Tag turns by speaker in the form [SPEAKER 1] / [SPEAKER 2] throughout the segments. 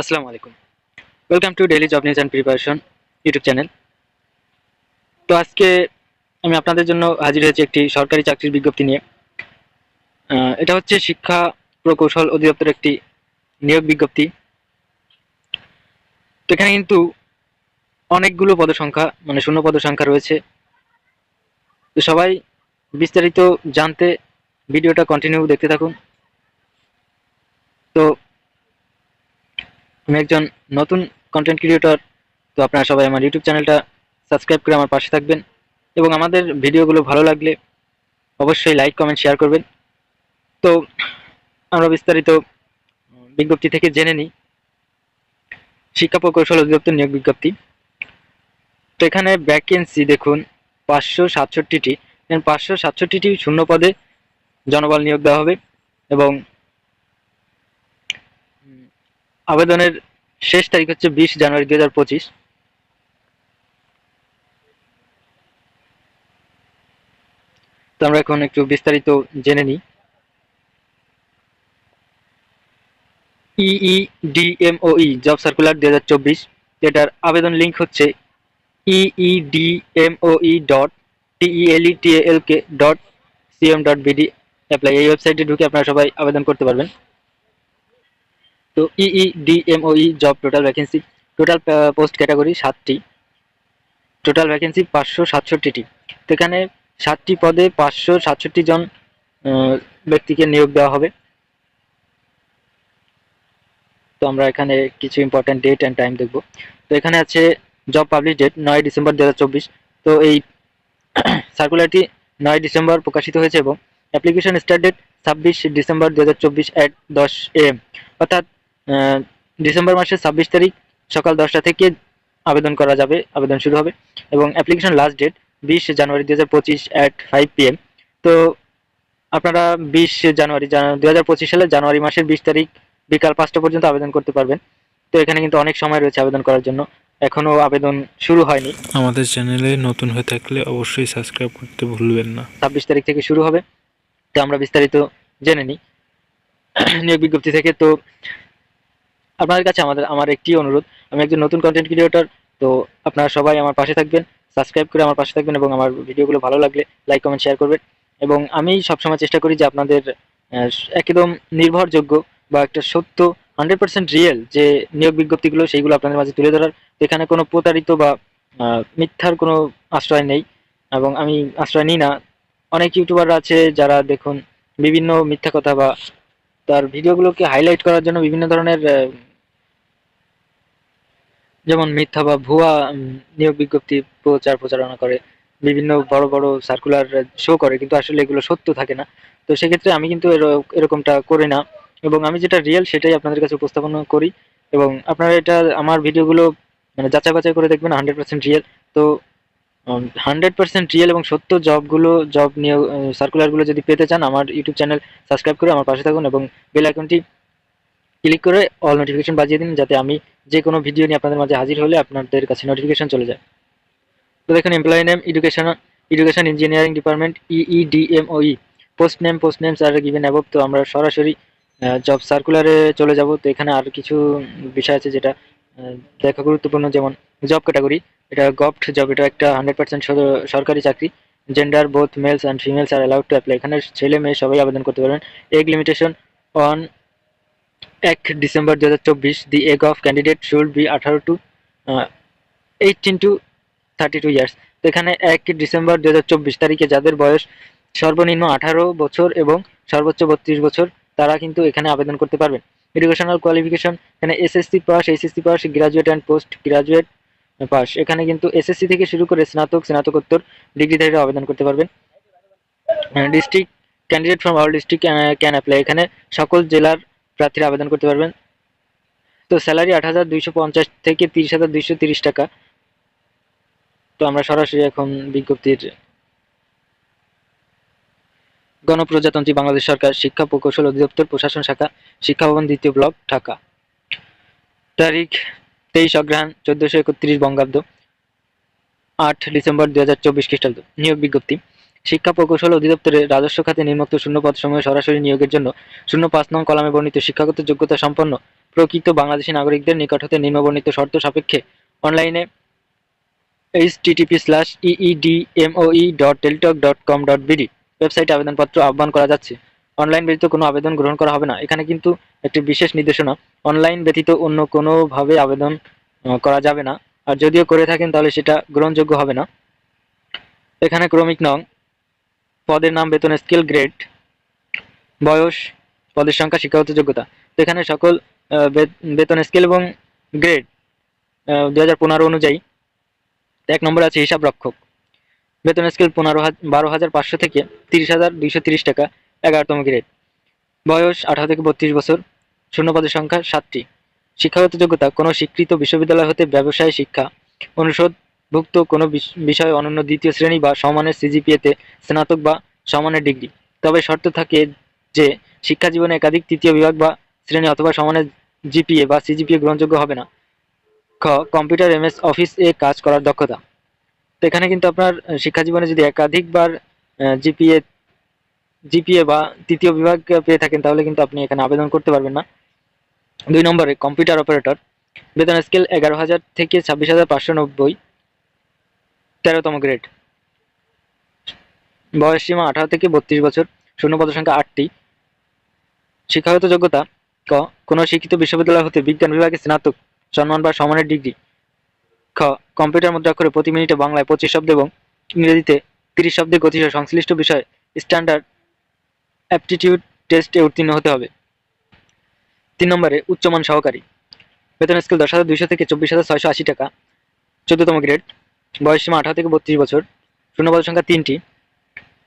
[SPEAKER 1] আসসালামু আলাইকুম। Welcome to daily job news and preparation YouTube channel তো আজকে আমি আপনাদের জন্য হাজির হয়েছি একটি সরকারি চাকরির বিজ্ঞপ্তি নিয়ে। এটা হচ্ছে শিক্ষা প্রকৌশল অধিদপ্তর একটি নিয়োগ বিজ্ঞপ্তি। তো এখানে কিন্তু অনেকগুলো পদসংখ্যা মানে শূন্য পদসংখ্যা রয়েছে। তো সবাই বিস্তারিত জানতে ভিডিওটা কন্টিনিউ দেখতে থাকুন। তো আমি একজন নতুন কন্টেন্ট ক্রিয়েটর তো আপনারা সবাই আমার ইউটিউব চ্যানেলটা সাবস্ক্রাইব করে আমার পাশে থাকবেন এবং আমাদের ভিডিওগুলো ভালো লাগলে অবশ্যই লাইক কমেন্ট শেয়ার করবেন। তো আমরা বিস্তারিত বিজ্ঞপ্তি থেকে জেনে নিই। শিক্ষা প্রকৌশল অধিদপ্তর নিয়োগ বিজ্ঞপ্তি। তো এখানে ভ্যাকেন্সি দেখুন, পাঁচশো সাতষট্টিটি। পাঁচশো সাতষট্টিটি শূন্য পদে জনবল নিয়োগ দেওয়া হবে এবং আবেদনের শেষ তারিখ হচ্ছে বিশ জানুয়ারি দুই হাজার পঁচিশ। তো আমরা এখন একটু বিস্তারিত জেনে নিই। ইই ডিএমওই জব সার্কুলার দুই হাজার চব্বিশ, যেটার আবেদন লিঙ্ক হচ্ছে EEDMOE dot TELE TLK dot CM dot BD apply এই ওয়েবসাইটে ঢুকে আপনারা সবাই আবেদন করতে পারবেন। তো E EEDMOE job total vacancy total post category সাতটি। টোটাল ভ্যাকেন্সি পাঁচশো সাতষট্টিটি। তো এখানে সাতটি পদে পাঁচশো সাতষট্টি জন ব্যক্তিকে নিয়োগ দেওয়া হবে। তো আমরা এখানে কিছু ইম্পর্ট্যান্ট ডেট অ্যান্ড টাইম দেখব। তো এখানে আছে জব পাবলিশ ডেট নয় ডিসেম্বর দু হাজার চব্বিশ। তো এই সার্কুলারটি নয় ডিসেম্বর প্রকাশিত হয়েছে এবং অ্যাপ্লিকেশন স্টার্ট ডেট ছাব্বিশ ডিসেম্বর দু হাজার চব্বিশ অ্যাট দশ এম অর্থাৎ ডিসেম্বর মাসের ছাব্বিশ তারিখ সকাল দশটা থেকে আবেদন করা যাবে আবেদন শুরু হবে এবং অ্যাপ্লিকেশন লাস্ট ডেট বিশ জানুয়ারি দু হাজার পঁচিশ অ্যাট ফাইভ পিএম তো আপনারা বিশ জানুয়ারি দু হাজার পঁচিশ সালে জানুয়ারি মাসের বিশ তারিখ বিকাল পাঁচটা পর্যন্ত আবেদন করতে পারবেন। তো এখানে কিন্তু অনেক সময় রয়েছে আবেদন করার জন্য। এখনও আবেদন শুরু হয়নি।
[SPEAKER 2] আমাদের চ্যানেলে নতুন হয়ে থাকলে অবশ্যই সাবস্ক্রাইব করতে ভুলবেন না।
[SPEAKER 1] ছাব্বিশ তারিখ থেকে শুরু হবে। তো আমরা বিস্তারিত জেনে নিই। নিয়োগ বিজ্ঞপ্তি থেকে তো আপনাদের কাছে আমাদের, আমার একটি অনুরোধ, আমি একজন নতুন কন্টেন্ট ক্রিয়েটর তো আপনারা সবাই আমার পাশে থাকবেন সাবস্ক্রাইব করে আমার পাশে থাকবেন এবং আমার ভিডিওগুলো ভালো লাগলে লাইক কমেন্ট শেয়ার করবেন। এবং আমি সবসময় চেষ্টা করি যে আপনাদের একদম নির্ভরযোগ্য বা একটা সত্য হান্ড্রেড পার্সেন্ট রিয়েল যে নিয়োগ বিজ্ঞপ্তিগুলো, সেইগুলো আপনাদের মাঝে তুলে ধরার। এখানে কোনো প্রতারিত বা মিথ্যার কোনো আশ্রয় নেই। এবং আমি আশ্রয় নিই না। অনেক ইউটিউবাররা আছে যারা দেখুন বিভিন্ন মিথ্যা কথা বা তার ভিডিওগুলোকে হাইলাইট করার জন্য বিভিন্ন ধরনের যেমন মিথ্যা বা ভুয়া নিয়োগ বিজ্ঞপ্তি প্রচার প্রচারণা করে, বিভিন্ন বড় বড় সার্কুলার শো করে, কিন্তু আসলে এগুলো সত্য থাকে না। তো সেক্ষেত্রে আমি কিন্তু এর- এরকমটা করি না। এবং আমি যেটা রিয়েল সেটাই আপনাদের কাছে উপস্থাপন করি। এবং আপনারা এটা, আমার ভিডিওগুলো মানে যাচাই বাছাই করে দেখবেন হান্ড্রেড পার্সেন্ট রিয়েল তো হান্ড্রেড পার্সেন্ট রিয়েল এবং সত্য জবগুলো জব নিয়োগ সার্কুলারগুলো যদি পেতে চান, আমার ইউটিউব চ্যানেল সাবস্ক্রাইব করে আমার পাশে থাকুন এবং বেল আইকনটি ক্লিক করে অল নোটিফিকেশন বাজিয়ে দিন যাতে আমি যে কোনো ভিডিও নিয়ে আপনাদের মাঝে হাজির হলে আপনাদের কাছে নোটিফিকেশন চলে যায়। তো দেখুন employee name education education engineering department EEDMOE post name post names are given above তো আমরা সরাসরি জব সার্কুলারে চলে যাব। তো এখানে আর কিছু বিষয় আছে যেটা দেখা গুরুত্বপূর্ণ, যেমন জব ক্যাটাগরি এটা গভট জব এটা একটা হান্ড্রেড পার্সেন্ট সরকারি চাকরি। Gender both males and females are allowed to apply এখানে ছেলে মেয়ে সবাই আবেদন করতে পারবেন। এগ লিমিটেশন অন এক ডিসেম্বর দু হাজার চব্বিশ the age of candidate should be আঠারো to eighteen to thirty two years তো এখানে এক ডিসেম্বর দু হাজার চব্বিশ তারিখে যাদের বয়স সর্বনিম্ন আঠারো বছর এবং সর্বোচ্চ বত্রিশ বছর, তারা কিন্তু এখানে আবেদন করতে পারবেন। এডুকেশনাল কোয়ালিফিকেশন এখানে SSC pass HSC pass graduate and post graduate pass এখানে কিন্তু এসএসসি থেকে শুরু করে স্নাতক, স্নাতকোত্তর ডিগ্রিধারীরা আবেদন করতে পারবেন। District candidate from all district can apply এখানে সকল জেলার প্রার্থীরা আবেদন করতে পারবেন। তো স্যালারি আট হাজার দুইশো পঞ্চাশ থেকে তিরিশ হাজার দুইশো তিরিশ টাকা। তো আমরা সরাসরি এখন বিজ্ঞপ্তির গণপ্রজাতন্ত্রী বাংলাদেশ সরকার শিক্ষা প্রকৌশল অধিদপ্তর, প্রশাসন শাখা, শিক্ষা ভবন দ্বিতীয় ব্লক, ঢাকা। তারিখ তেইশ অগ্রহায়ণ চোদ্দশো একত্রিশ বঙ্গাব্দ, আট ডিসেম্বর দু হাজার চব্বিশ খ্রিস্টাব্দ। নিয়োগ বিজ্ঞপ্তি। শিক্ষা প্রকৌশল অধিদপ্তরে রাজস্ব খাতে নিম্নোক্ত শূন্যপদ সময়ে সরাসরি নিয়োগের জন্য শূন্য পাঁচ নং কলামে বর্ণিত শিক্ষাগত যোগ্যতা সম্পন্ন প্রকৃত বাংলাদেশী নাগরিকদের নিকট হতে নিম্নবর্ণিত শর্ত সাপেক্ষে অনলাইনে H TTP slash EEDMOE dot Teletalk dot com dot BD ওয়েবসাইটে আবেদনপত্র আহ্বান করা যাচ্ছে। অনলাইন ব্যতীত কোনো আবেদন গ্রহণ করা হবে না। এখানে কিন্তু একটি বিশেষ নির্দেশনা, অনলাইন ব্যতীত অন্য কোনোভাবে আবেদন করা যাবে না। আর যদিও করে থাকেন তাহলে সেটা গ্রহণযোগ্য হবে না। এখানে ক্রমিক নং পদের নাম বেতন স্কেল গ্রেড। বয়স, পদের সংখ্যা শিক্ষাগত যোগ্যতা। তো এখানে সকল বেতন স্কেল এবং গ্রেড দু হাজার পনেরো অনুযায়ী এক নম্বর আছে হিসাব রক্ষক। বেতন স্কেল পনেরো বারো হাজার পাঁচশো থেকে তিরিশ হাজার দুইশো তিরিশ টাকা, এগারোতম গ্রেড। বয়স, আঠারো থেকে বত্রিশ বছর, শূন্য পদের সংখ্যা সাতটি। শিক্ষাগত যোগ্যতা, কোনো স্বীকৃত বিশ্ববিদ্যালয় হতে ব্যবসায় শিক্ষা অনুষদভুক্ত কোনো বিষ- বিষয়ে অনন্য দ্বিতীয় শ্রেণি বা সমানের সিজিপিএতে স্নাতক বা সমানের ডিগ্রি। তবে শর্ত থাকে যে শিক্ষা জীবনে একাধিক তৃতীয় বিভাগ বা শ্রেণি অথবা সমানের জিপিএ বা সিজিপিএ গ্রহণযোগ্য হবে না। খ, কম্পিউটার এমএস অফিস এ কাজ করার দক্ষতা। তো এখানে কিন্তু আপনার শিক্ষা জীবনে যদি একাধিকবার জিপিএ জিপিএ বা তৃতীয় বিভাগ পেয়ে থাকেন, তাহলে কিন্তু আপনি এখানে আবেদন করতে পারবেন না। দুই নম্বরে, কম্পিউটার অপারেটর। বেতন স্কেল এগারো হাজার থেকে ছাব্বিশ হাজার পাঁচশো নব্বই। তেরোতম গ্রেড বয়স সীমা আঠারো থেকে বত্রিশ বছর, শূন্য পদ সংখ্যা আটটি। শিক্ষাগত যোগ্যতা, ক, কোনো শিক্ষিত বিশ্ববিদ্যালয় হতে বিজ্ঞান বিভাগে স্নাতক সম্মান বা সমানের ডিগ্রি। খ, কম্পিউটার মুদ্রাক্ষরে প্রতি মিনিটে বাংলায় পঁচিশ শব্দ এবং ইংরেজিতে তিরিশ শব্দে গতিসহ সংশ্লিষ্ট বিষয় স্ট্যান্ডার্ড অ্যাপটিটিউড টেস্টে উত্তীর্ণ হতে হবে। তিন নম্বরে উচ্চমান সহকারী। বেতন স্কেল দশ হাজার দুইশো থেকে চব্বিশ হাজার ছয়শো আশি টাকা, চোদ্দতম গ্রেড বয়স সীমা আঠারো থেকে বত্রিশ বছর, শূন্যপদ সংখ্যা তিনটি।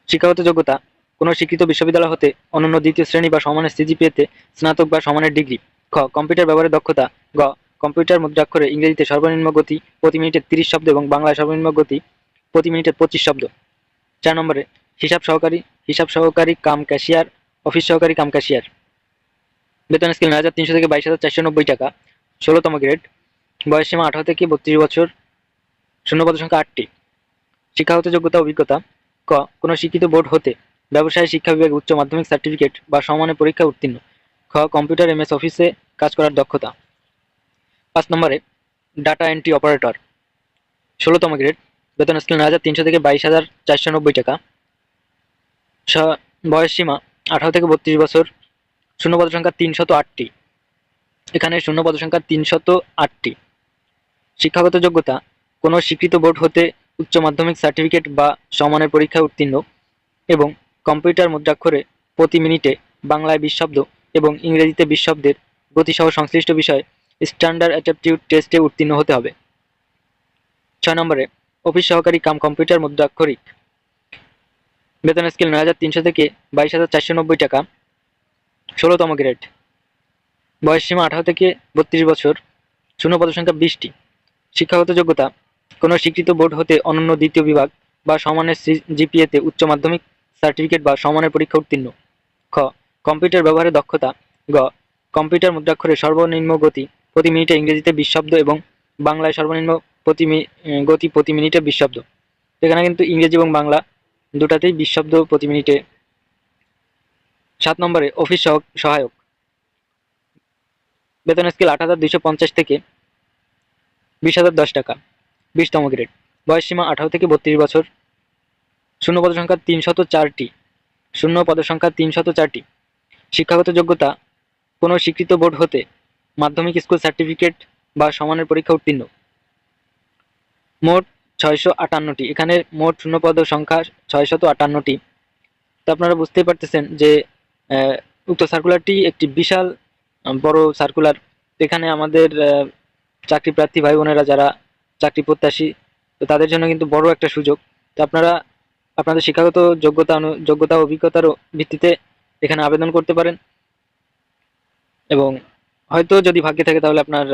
[SPEAKER 1] শিক্ষাগত যোগ্যতা, কোনো শিক্ষিত বিশ্ববিদ্যালয় হতে অনন্য দ্বিতীয় শ্রেণি বা সমানের পেতে স্নাতক বা সমানের ডিগ্রি। খ, কম্পিউটার ব্যবহারের দক্ষতা। গ, কম্পিউটার মুদ্রাক্ষরে ইংরেজিতে সর্বনিম্ন গতি প্রতি মিনিটে তিরিশ শব্দ এবং বাংলায় সর্বনিম্ন গতি প্রতি মিনিটে পঁচিশ শব্দ। চার নম্বরে, হিসাব সহকারী হিসাব সহকারী কাম ক্যাশিয়ার, অফিস সহকারী কাম ক্যাশিয়ার। বেতন স্কেল নয় হাজার তিনশো থেকে বাইশ হাজার চারশো নব্বই টাকা, ষোলোতম গ্রেড। বয়স সীমা আঠারো থেকে বত্রিশ বছর শূন্যপদ সংখ্যা আটটি। শিক্ষাগত যোগ্যতা, অভিজ্ঞতা, ক, কোনো শিক্ষিত বোর্ড হতে ব্যবসায় শিক্ষা বিভাগে উচ্চ মাধ্যমিক সার্টিফিকেট বা সমানের পরীক্ষা উত্তীর্ণ। খ, কম্পিউটার, এমএস অফিসে কাজ করার দক্ষতা। পাঁচ নম্বরে, ডাটা এন্ট্রি অপারেটর। ষোলোতম গ্রেড, বেতন স্কেল নয় হাজার তিনশো থেকে বাইশ হাজার চারশো নব্বই টাকা। স- বয়স সীমা, আঠারো থেকে বত্রিশ বছর। শূন্যপদ সংখ্যা তিনশত আটটি। এখানে শূন্যপদ সংখ্যা তিনশত আটটি। শিক্ষাগত যোগ্যতা কোনো স্বীকৃত বোর্ড হতে উচ্চ মাধ্যমিক সার্টিফিকেট বা সমানের পরীক্ষায় উত্তীর্ণ এবং কম্পিউটার মুদ্রাক্ষরে প্রতি মিনিটে বাংলায় বিশ এবং ইংরেজিতে বিশ গতিসহ সংশ্লিষ্ট বিষয়ে স্ট্যান্ডার্ড অ্যাপটিটিউড টেস্টে উত্তীর্ণ হতে হবে। ছয় নম্বরে, অফিস সহকারী কাম কম্পিউটার মুদ্রাক্ষরিক। বেতন স্কেল নয় হাজার তিনশো থেকে বাইশ হাজার চারশো নব্বই টাকা। ষোলোতম গ্রেড। বয়স সীমা আঠারো থেকে বত্রিশ বছর। শূন্য পদ সংখ্যা বিশটি। শিক্ষাগত যোগ্যতা কোনো স্বীকৃত বোর্ড হতে অনন্য দ্বিতীয় বিভাগ বা সমানের জিপিএতে উচ্চ মাধ্যমিক সার্টিফিকেট বা সমানের পরীক্ষা উত্তীর্ণ। খ, কম্পিউটার ব্যবহারের দক্ষতা। গ, কম্পিউটার মুদ্রাক্ষরে সর্বনিম্ন গতি প্রতি মিনিটে ইংরেজিতে বিশ শব্দ এবং বাংলায় সর্বনিম্ন প্রতি গতি প্রতি মিনিটে বিশ শব্দ এখানে কিন্তু ইংরেজি এবং বাংলা দুটাতেই বিশ শব্দ প্রতি মিনিটে। সাত নম্বরে, অফিস সহ- সহায়ক। বেতন স্কেল আট হাজার পঞ্চাশ থেকে বিশ হাজার দশ টাকা। বিশতম গ্রেড বয়স সীমা আঠারো থেকে বত্রিশ বছর। শূন্য পদ সংখ্যা তিনশত চারটি। শূন্য পদ সংখ্যা তিনশত চারটি। শিক্ষাগত যোগ্যতা, কোনো স্বীকৃত বোর্ড হতে মাধ্যমিক স্কুল সার্টিফিকেট বা সমানের পরীক্ষা উত্তীর্ণ। মোট ছয়শো আটান্নটি। এখানে মোট শূন্যপদ সংখ্যা ছয়শত আটান্নটি। তো আপনারা বুঝতেই পারতেছেন যে উক্ত সার্কুলারটি একটি বিশাল, বড় সার্কুলার এখানে আমাদের চাকরি প্রার্থী ভাই বোনেরা যারা চাকরি প্রত্যাশী, তো তাদের জন্য কিন্তু বড় একটা সুযোগ। তো আপনারা, আপনাদের শিক্ষাগত যোগ্যতা যোগ্যতা অভিজ্ঞতার ভিত্তিতে এখানে আবেদন করতে পারেন। এবং হয়তো যদি ভাগ্যে থাকে তাহলে আপনার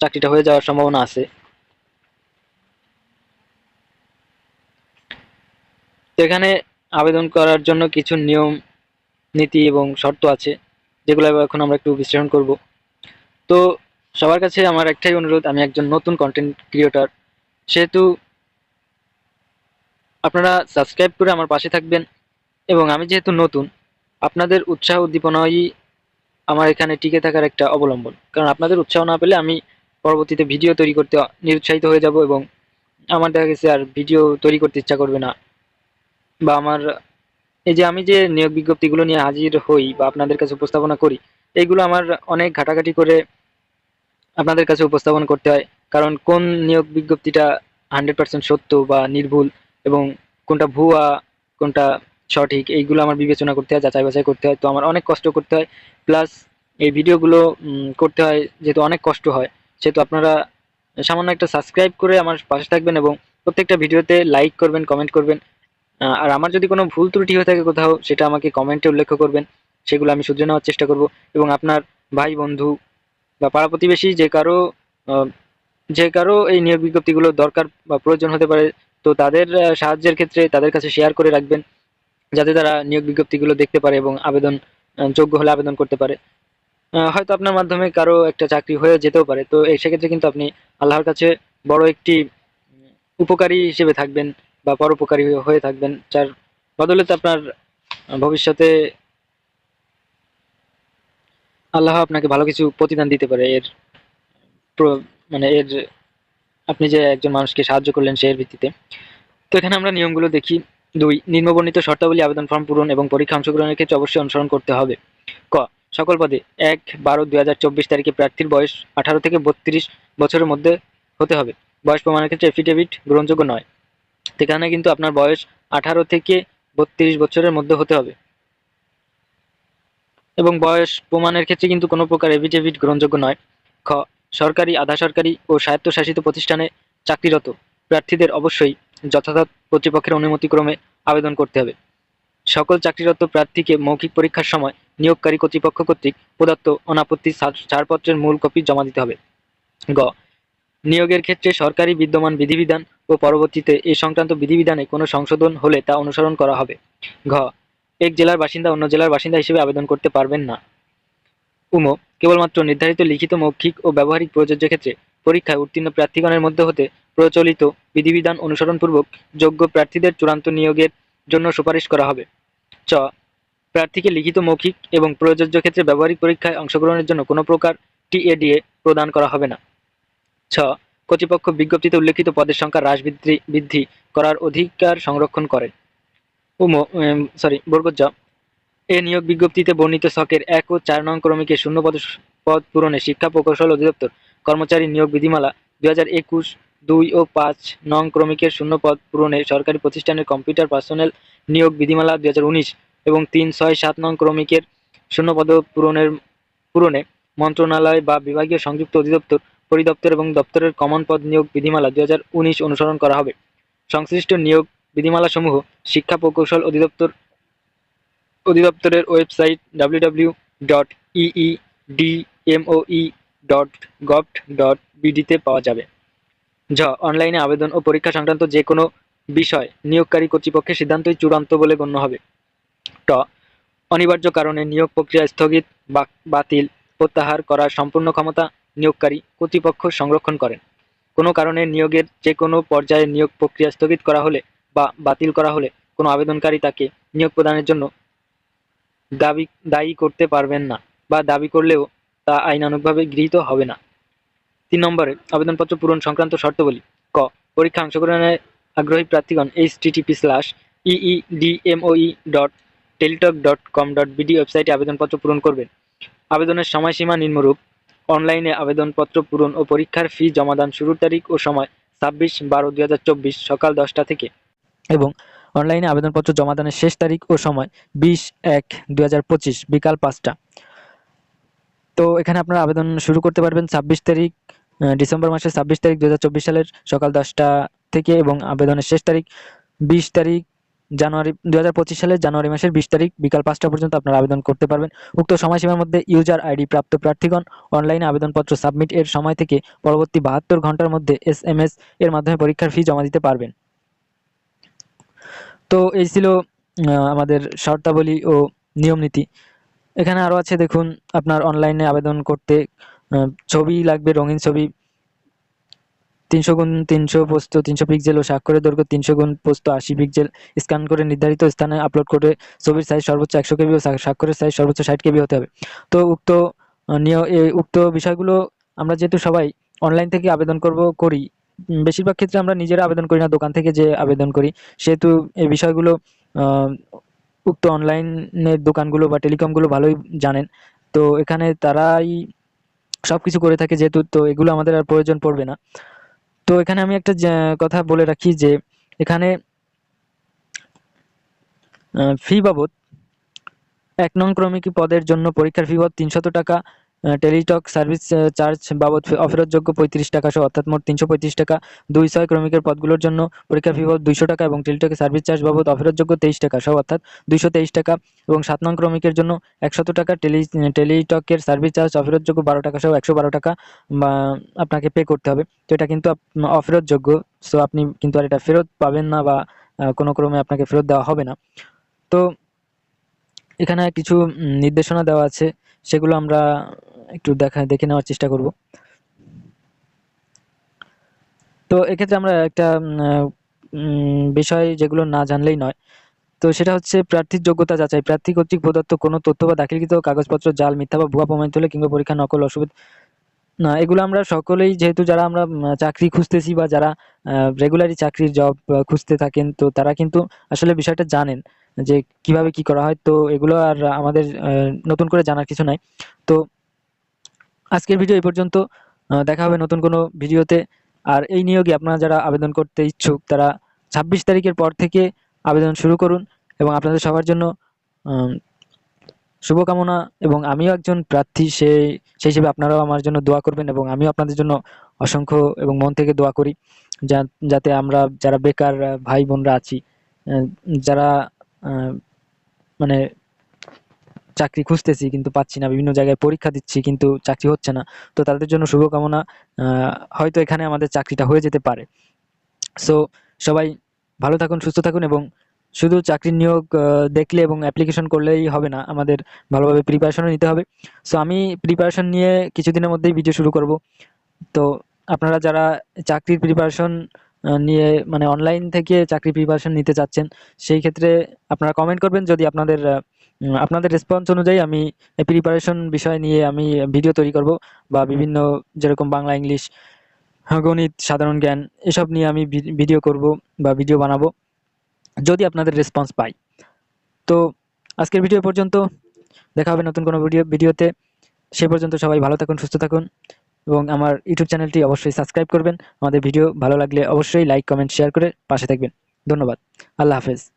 [SPEAKER 1] চাকরিটা হয়ে যাওয়ার সম্ভাবনা আছে। তো এখানে আবেদন করার জন্য কিছু নিয়ম, নীতি এবং শর্ত আছে, যেগুলো এখন আমরা একটু বিশ্লেষণ করব। তো সবার কাছে আমার একটাই অনুরোধ, আমি একজন নতুন কন্টেন্ট ক্রিয়েটর সেহেতু আপনারা সাবস্ক্রাইব করে আমার পাশে থাকবেন এবং আমি যেহেতু নতুন, আপনাদের উৎসাহ উদ্দীপনাই আমার এখানে টিকে থাকার একটা অবলম্বন। কারণ আপনাদের উৎসাহ না পেলে আমি পরবর্তীতে ভিডিও তৈরি করতে নিরুৎসাহিত হয়ে যাব এবং আমার দেখা গেছে আর ভিডিও তৈরি করতে ইচ্ছা করবে না। বা আমার, এই যে আমি যে নিয়োগ বিজ্ঞপ্তিগুলো নিয়ে হাজির হই বা আপনাদের কাছে উপস্থাপনা করি, এইগুলো আমার অনেক ঘাটাঘাটি করে আপনাদের কাছে উপস্থাপন করতে হয়। কারণ কোন নিয়োগ বিজ্ঞপ্তিটা হান্ড্রেড পার্সেন্ট সত্য বা নির্ভুল এবং কোনটা ভুয়া, কোনটা সঠিক, এইগুলো আমার বিবেচনা করতে হয়, যাচাই বাছাই করতে হয়। তো আমার অনেক কষ্ট করতে হয়। প্লাস এই ভিডিওগুলো করতে হয় যেহেতু অনেক কষ্ট হয়। সেহেতু আপনারা সামান্য একটা সাবস্ক্রাইব করে আমার পাশে থাকবেন এবং প্রত্যেকটা ভিডিওতে লাইক করবেন কমেন্ট করবেন। আর আমার যদি কোনো ভুল ত্রুটি হয়ে থাকে কোথাও, সেটা আমাকে কমেন্টে উল্লেখ করবেন। সেগুলো আমি শুধরে নেওয়ার চেষ্টা করব এবং আপনার ভাই, বন্ধু বা পাড়া প্রতিবেশী যে কারও যে কারও এই নিয়োগ বিজ্ঞপ্তিগুলো দরকার বা প্রয়োজন হতে পারে, তো তাদের সাহায্যের ক্ষেত্রে তাদের কাছে শেয়ার করে রাখবেন, যাতে তারা নিয়োগ বিজ্ঞপ্তিগুলো দেখতে পারে এবং আবেদন যোগ্য হলে আবেদন করতে পারে। হয়তো আপনার মাধ্যমে কারও একটা চাকরি হয়ে যেতেও পারে, তো এই সেক্ষেত্রে কিন্তু আপনি আল্লাহর কাছে বড় একটি উপকারী হিসেবে থাকবেন বা পরোপকারী হয়ে- থাকবেন, যার বদলেতে আপনার ভবিষ্যতে আল্লাহ আপনাকে ভালো কিছু প্রতিদান দিতে পারে। এর মানে এর আপনি যে একজন মানুষকে সাহায্য করলেন সে এর ভিত্তিতে। তো এখানে আমরা নিয়মগুলো দেখি। দুই, নিম্নবর্ণিত শর্তাবলী আবেদন ফর্ম পূরণ এবং পরীক্ষা অংশগ্রহণের ক্ষেত্রে অবশ্যই অনুসরণ করতে হবে। ক, সকল পদে এক, বারো, দুই হাজার চব্বিশ তারিখে প্রার্থীর বয়স আঠারো থেকে বত্রিশ বছরের মধ্যে হতে হবে। বয়স প্রমাণের ক্ষেত্রে এফিডেভিট গ্রহণযোগ্য নয়। সেখানে কিন্তু আপনার বয়স আঠারো থেকে বত্রিশ বছরের মধ্যে হতে হবে। এবং বয়স প্রমাণের ক্ষেত্রে কিন্তু কোনো প্রকার এফিডেভিট গ্রহণযোগ্য নয়। খ, সরকারি আধা সরকারি ও স্বায়ত্তশাসিত প্রতিষ্ঠানে চাকরিরত প্রার্থীদের অবশ্যই যথাযথ কর্তৃপক্ষের অনুমতিক্রমে আবেদন করতে হবে। সকল চাকরিরত প্রার্থীকে মৌখিক পরীক্ষার সময় নিয়োগকারী কর্তৃপক্ষ কর্তৃক প্রদত্ত অনাপত্তি ছাড়- ছাড়পত্রের মূল কপি জমা দিতে হবে। গ, নিয়োগের ক্ষেত্রে সরকারি বিদ্যমান বিধিবিধান ও পরবর্তীতে এই সংক্রান্ত বিধিবিধানে কোনো সংশোধন হলে তা অনুসরণ করা হবে। ঘ এক জেলার বাসিন্দা অন্য জেলার বাসিন্দা হিসেবে আবেদন করতে পারবেন না। উম, কেবলমাত্র নির্ধারিত লিখিত মৌখিক ও ব্যবহারিক প্রযোজ্য ক্ষেত্রে পরীক্ষায় উত্তীর্ণ প্রার্থীগণের মধ্যে হতে প্রচলিত বিধিবিধান অনুসরণপূর্বক যোগ্য প্রার্থীদের চূড়ান্ত নিয়োগের জন্য সুপারিশ করা হবে। চ, প্রার্থীকে লিখিত মৌখিক এবং প্রযোজ্য ক্ষেত্রে ব্যবহারিক পরীক্ষায় অংশগ্রহণের জন্য কোনো প্রকার টিএডিএ প্রদান করা হবে না। ছ, কর্তৃপক্ষ বিজ্ঞপ্তিতে উল্লেখিত পদের সংখ্যা হ্রাস বৃদ্ধি বৃদ্ধি করার অধিকার সংরক্ষণ করে। উম সরি বরগত জ এ নিয়োগ বিজ্ঞপ্তিতে বর্ণিত ছকের এক ও চার নং ক্রমিকে শূন্য পদ পদ পূরণে শিক্ষা প্রকৌশল অধিদপ্তর কর্মচারী নিয়োগ বিধিমালা দুই হাজার একুশ দুই ও পাঁচ নং ক্রমিকের শূন্য পদ পূরণে সরকারি প্রতিষ্ঠানের কম্পিউটার পার্সোনেল নিয়োগ বিধিমালা দুই হাজার উনিশ এবং তিন ছয় সাত নং ক্রমিকের শূন্য পদ পূরণের, পূরণে মন্ত্রণালয় বা বিভাগীয় সংযুক্ত অধিদপ্তর, পরিদপ্তর এবং দপ্তরের কমন পদ নিয়োগ বিধিমালা দুই হাজার উনিশ অনুসরণ করা হবে। সংশ্লিষ্ট নিয়োগ বিধিমালাসমূহ শিক্ষা প্রকৌশল অধিদপ্তর অধিদপ্তরের website W dot dot gov dot পাওয়া যাবে। ঝ, অনলাইনে আবেদন ও পরীক্ষা সংক্রান্ত যে কোনো বিষয় নিয়োগকারী কর্তৃপক্ষের সিদ্ধান্তই চূড়ান্ত বলে গণ্য হবে। ট, অনিবার্য কারণে নিয়োগ প্রক্রিয়া স্থগিত বাতিল প্রত্যাহার করার সম্পূর্ণ ক্ষমতা নিয়োগকারী কর্তৃপক্ষ সংরক্ষণ করেন। কোনো কারণে নিয়োগের যে কোনো পর্যায়ে নিয়োগ প্রক্রিয়া স্থগিত করা হলে বা বাতিল করা হলে কোনো আবেদনকারী তাকে নিয়োগ প্রদানের জন্য দাবি, দায়ী করতে পারবেন না বা দাবি করলেও তা আইনানুগভাবে গৃহীত হবে না। তিন নম্বরে, আবেদনপত্র পূরণ সংক্রান্ত শর্তাবলী ক, পরীক্ষা অংশগ্রহণে আগ্রহী প্রার্থীগণ H TTP slash EEDMOE dot Teletalk dot com dot BD ওয়েবসাইটে আবেদনপত্র পূরণ করবেন। আবেদনের সময়সীমা নিম্নরূপ। অনলাইনে আবেদনপত্র পূরণ ও পরীক্ষার ফি জমাদান শুরুর তারিখ ও সময় ছাব্বিশ বারো দুই সকাল দশটা থেকে এবং অনলাইনে আবেদনপত্র জমা জমাদানের শেষ তারিখ ও সময় বিশ এক পঁচিশ, বিকাল পাঁচটা। তো এখানে আপনারা আবেদন শুরু করতে পারবেন ছাব্বিশ তারিখ ডিসেম্বর মাসের ছাব্বিশ তারিখ দু হাজার চব্বিশ সালের সকাল দশটা থেকে এবং আবেদনের শেষ তারিখ বিশ তারিখ জানুয়ারি দু হাজার পঁচিশ সালের জানুয়ারি মাসের বিশ তারিখ বিকাল পাঁচটা পর্যন্ত আপনারা আবেদন করতে পারবেন। উক্ত সময়সীমার মধ্যে ইউজার আইডি প্রাপ্ত প্রার্থীগণ অনলাইনে আবেদনপত্র সাবমিট এর সময় থেকে পরবর্তী বাহাত্তর ঘণ্টার মধ্যে এস এর মাধ্যমে পরীক্ষার ফি জমা দিতে পারবেন। তো এই ছিল আমাদের শর্তাবলী ও নিয়ম নীতি। এখানে আরও আছে, দেখুন, আপনার অনলাইনে আবেদন করতে ছবি লাগবে, রঙিন ছবি। তিনশো গুণ তিনশো পোস্ত তিনশো পিক্সেল ও স্বাক্ষরের দৈর্ঘ্য তিনশো গুণ পোস্ত আশি পিক্সেল স্ক্যান করে নির্ধারিত স্থানে আপলোড করে ছবির সাইজ সর্বোচ্চ একশো কেবি ও স্বা- স্বাক্ষরের সাইজ সর্বোচ্চ ষাট কেবি হতে হবে। তো উক্ত নিয় উক্ত বিষয়গুলো আমরা যেহেতু সবাই অনলাইন থেকে আবেদন করব, করি বেশিরভাগ ক্ষেত্রে আমরা নিজেরা আবেদন করি না, দোকান থেকে যে আবেদন করি। সেহেতু এই বিষয়গুলো উক্ত অনলাইনের দোকানগুলো বা টেলিকমগুলো ভালোই জানেন। তো এখানে তারাই সব কিছু করে থাকে যেহেতু, তো এগুলো আমাদের আর প্রয়োজন পড়বে না। তো এখানে আমি একটা কথা বলে রাখি যে এখানে ফি বাবদ এক নং ক্রমিক পদের জন্য পরীক্ষার ফি বাবদ তিনশত টাকা টেলিটক সার্ভিস চার্জ বাবদ অফেরতযোগ্য পঁয়ত্রিশ টাকা সহ, অর্থাৎ মোট তিনশো পঁয়ত্রিশ টাকা, দুই ছয় ক্রমিকের পদগুলোর জন্য পরীক্ষার ফি বাবদ দুইশো টাকা এবং টেলিটকের সার্ভিস চার্জ বাবদ অফেরতযোগ্য তেইশ টাকা সহ, অর্থাৎ দুইশো তেইশ টাকা এবং সাত নং ক্রমিকের জন্য একশত টাকা টেলি, টেলিটকের সার্ভিস চার্জ, অফেরতযোগ্য বারো টাকা সহ, একশো বারো টাকা আপনাকে পে করতে হবে। তো এটা কিন্তু অফেরতযোগ্য সো আপনি কিন্তু আর এটা ফেরত পাবেন না বা কোনো ক্রমে আপনাকে ফেরত দেওয়া হবে না। তো এখানে কিছু নির্দেশনা দেওয়া আছে। সেগুলো আমরা একটু দেখা, দেখে নেওয়ার চেষ্টা করব। তো এক্ষেত্রে আমরা একটা বিষয় যেগুলো না জানলেই নয়। তো সেটা হচ্ছে প্রার্থীর যোগ্যতা যাচাই। প্রার্থী কর্তৃক প্রদত্ত কোনো তথ্য বা দাখিলকৃত কাগজপত্র, জাল, মিথ্যা বা ভুয়া প্রমাণিত হলে কিংবা পরীক্ষা, নকল, অসুবিধা না, এগুলো আমরা সকলেই যেহেতু যারা আমরা চাকরি খুঁজতেছি বা যারা রেগুলারই চাকরির জব খুঁজতে থাকেন, তো তারা কিন্তু আসলে বিষয়টা জানেন। যে কীভাবে কি করা হয়, তো এগুলো আর আমাদের নতুন করে জানার কিছু নাই। তো আজকের ভিডিও এই পর্যন্ত। দেখা হবে নতুন কোনো ভিডিওতে। আর এই নিয়োগে আপনারা যারা আবেদন করতে ইচ্ছুক, তারা ছাব্বিশ তারিখের পর থেকে আবেদন শুরু করুন এবং আপনাদের সবার জন্য শুভকামনা এবং আমিও একজন প্রার্থী সেই সেই হিসেবে আপনারাও আমার জন্য দোয়া করবেন এবং আমিও আপনাদের জন্য অসংখ্য এবং মন থেকে দোয়া করি। যাতে আমরা যারা বেকার ভাই বোনরা আছি যারা মানে চাকরি খুঁজতেছি কিন্তু পাচ্ছি না, বিভিন্ন জায়গায় পরীক্ষা দিচ্ছি কিন্তু চাকরি হচ্ছে না। তো তাদের জন্য শুভকামনা হয়তো এখানে আমাদের চাকরিটা হয়ে যেতে পারে। সো সবাই ভালো থাকুন, সুস্থ থাকুন এবং শুধু চাকরির নিয়োগ দেখলে এবং অ্যাপ্লিকেশন করলেই হবে না, আমাদের ভালোভাবে প্রিপারেশনও নিতে হবে। সো আমি প্রিপারেশন নিয়ে কিছুদিনের মধ্যেই ভিডিও শুরু করব। তো আপনারা যারা চাকরির প্রিপারেশন নিয়ে মানে অনলাইন থেকে চাকরি প্রিপারেশন নিতে চাচ্ছেন সেই ক্ষেত্রে আপনারা কমেন্ট করবেন যদি আপনাদের আপনাদের রেসপন্স অনুযায়ী আমি প্রিপারেশন বিষয় নিয়ে আমি ভিডিও তৈরি করব বা বিভিন্ন যেরকম বাংলা ইংলিশ গণিত সাধারণ জ্ঞান এসব নিয়ে আমি ভিডিও করব বা ভিডিও বানাবো যদি আপনাদের রেসপন্স পাই। তো আজকের ভিডিও পর্যন্ত দেখা হবে নতুন কোনো ভিডিও ভিডিওতে সে পর্যন্ত সবাই ভালো থাকুন সুস্থ থাকুন। এবং আমার ইউটিউব চ্যানেলটি অবশ্যই সাবস্ক্রাইব করবেন। আমাদের ভিডিও ভালো লাগলে অবশ্যই লাইক, কমেন্ট, শেয়ার করে পাশে থাকবেন। ধন্যবাদ। আল্লাহ হাফেজ।